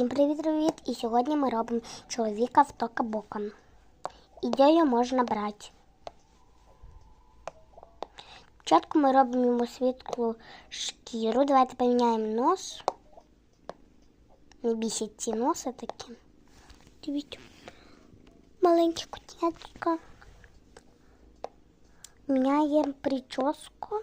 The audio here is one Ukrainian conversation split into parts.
Всім привіт-привіт! І сьогодні ми робимо чоловіка в тока-бока. Ідею можна брати. Спочатку ми робимо йому світлу шкіру. Давайте поміняємо нос. Не бісять ці носи такі. Дивіться. Маленькі котятка. Міняємо прическу.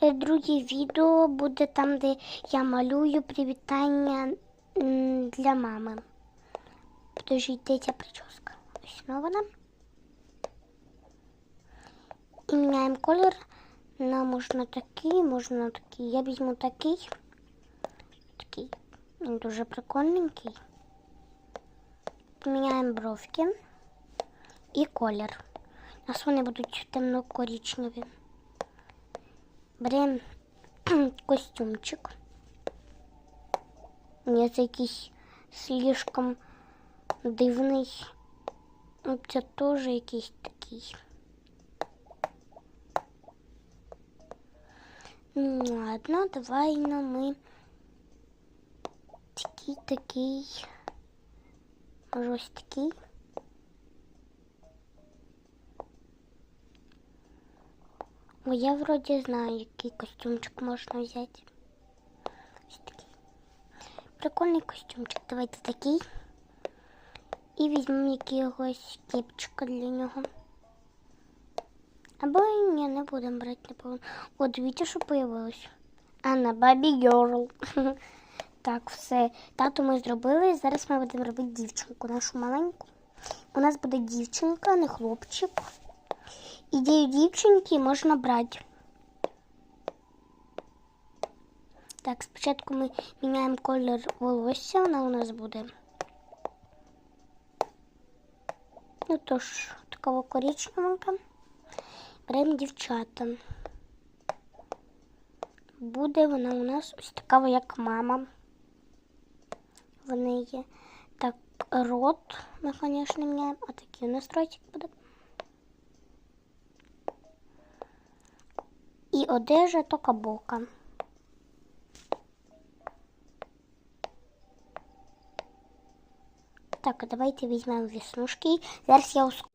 Друге відео буде там, де я малюю привітання для мами. Подождіть, ця прическа. Ось вона. І міняємо колір. На можна такий, можна такий. Я візьму такий. Такий. Він дуже прикольненький. Поміняємо бровки і колір. У нас вони будуть темно-коричневі. Беремо костюмчик. Це якийсь слишком дивний. Це теж якийсь такий. Ну, ладно, давай ну, ми такий такий. Може ось. О, я вроді знаю, який костюмчик можна взяти. Ось такий. Прикольний костюмчик. Давайте такий. І візьмемо якогось кепчика для нього. Або ні, не будемо брати, напевно. От, дивіться, що появилось. Анна Бабі Герл. Так, все. Тату ми зробили. Зараз ми будемо робити дівчинку, нашу маленьку. У нас буде дівчинка, не хлопчик. Ідею дівчинки можна брати. Так, спочатку ми міняємо колір волосся, вона у нас буде. Ну тож, такого коричневого. Беремо дівчата. Буде вона у нас ось така, як мама. В неї так рот ми, звісно, міняємо, а такий у нас ротик буде. І одежа тока бока. Так, давайте візьмемо веснушки. Зараз я уск...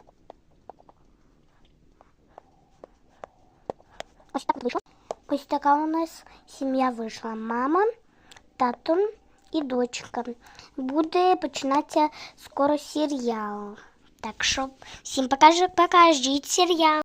Ось так вийшло. Ось така у нас сім'я вийшла. Мама, тато і дочка. Буде починатися скоро серіал. Так що всім покажи, покажіть серіал.